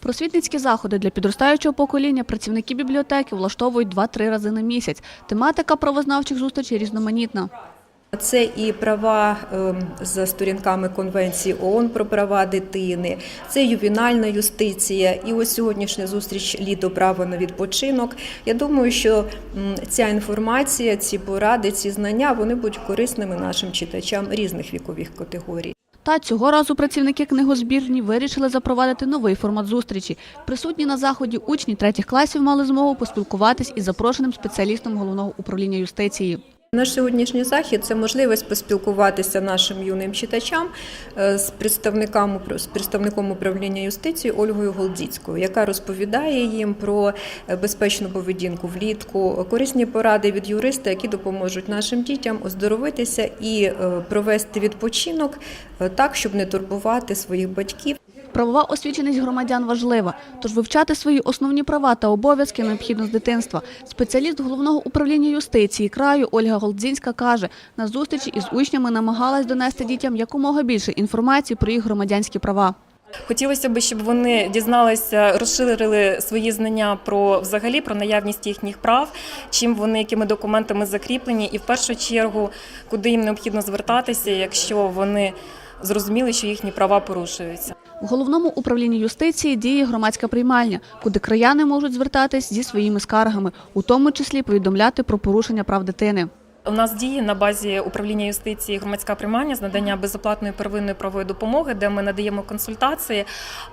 Просвітницькі заходи для підростаючого покоління працівники бібліотеки влаштовують 2-3 рази на місяць. Тематика правознавчих зустрічей різноманітна. Це і права ем, за сторінками Конвенції ООН про права дитини, це ювенальна юстиція. І ось сьогоднішня зустріч літо право на відпочинок. Я думаю, що ця інформація, ці поради, ці знання вони будуть корисними нашим читачам різних вікових категорій. Та цього разу працівники книгозбірні вирішили запровадити новий формат зустрічі. Присутні на заході учні третіх класів мали змогу поспілкуватись із запрошеним спеціалістом головного управління юстиції. Наш сьогоднішній захід це можливість поспілкуватися нашим юним читачам е, з представником, з представником управління юстиції Ольгою Голдіцькою, яка розповідає їм про е, безпечну поведінку влітку, корисні поради від юриста, які допоможуть нашим дітям оздоровитися і е, провести відпочинок так, щоб не турбувати своїх батьків. Правова освіченість громадян важлива, тож вивчати свої основні права та обов'язки необхідно з дитинства. Спеціаліст головного управління юстиції краю Ольга Голдзінська каже, на зустрічі із учнями намагалась донести дітям якомога більше інформації про їх громадянські права. Хотілося б, щоб вони дізналися, розширили свої знання про взагалі про наявність їхніх прав, чим вони якими документами закріплені, і в першу чергу, куди їм необхідно звертатися, якщо вони зрозуміли, що їхні права порушуються. В головному управлінні юстиції діє громадська приймальня, куди краяни можуть звертатись зі своїми скаргами, у тому числі повідомляти про порушення прав дитини. У нас діє на базі управління юстиції громадська приймання з надання безоплатної первинної правової допомоги, де ми надаємо консультації,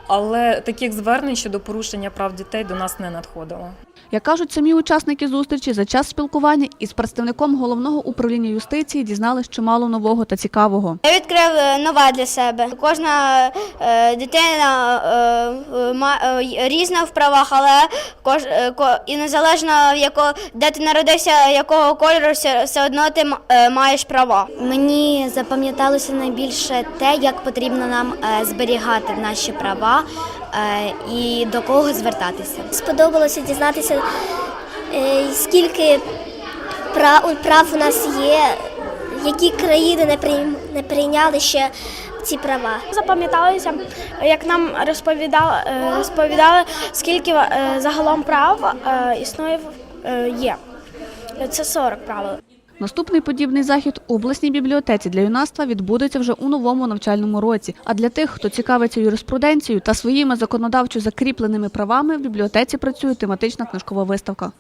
але таких звернень щодо порушення прав дітей до нас не надходило. Як кажуть самі учасники зустрічі, за час спілкування із представником головного управління юстиції дізнались чимало нового та цікавого. Я відкрив нове для себе. Кожна е, дитина е, е, ма- різна в правах, але і незалежно в яко, де ти народився, якого кольору, все, все одно ти е, маєш права. Мені запам'яталося найбільше те, як потрібно нам е, зберігати наші права е, і до кого звертатися. Сподобалося дізнатися, скільки прав, у нас є, які країни не, прийняли ще ці права. Запам'яталося, як нам розповідали, розповідали скільки загалом прав існує є. Це 40 правил. Наступний подібний захід у обласній бібліотеці для юнацтва відбудеться вже у новому навчальному році. А для тих, хто цікавиться юриспруденцією та своїми законодавчо закріпленими правами, в бібліотеці працює тематична книжкова виставка.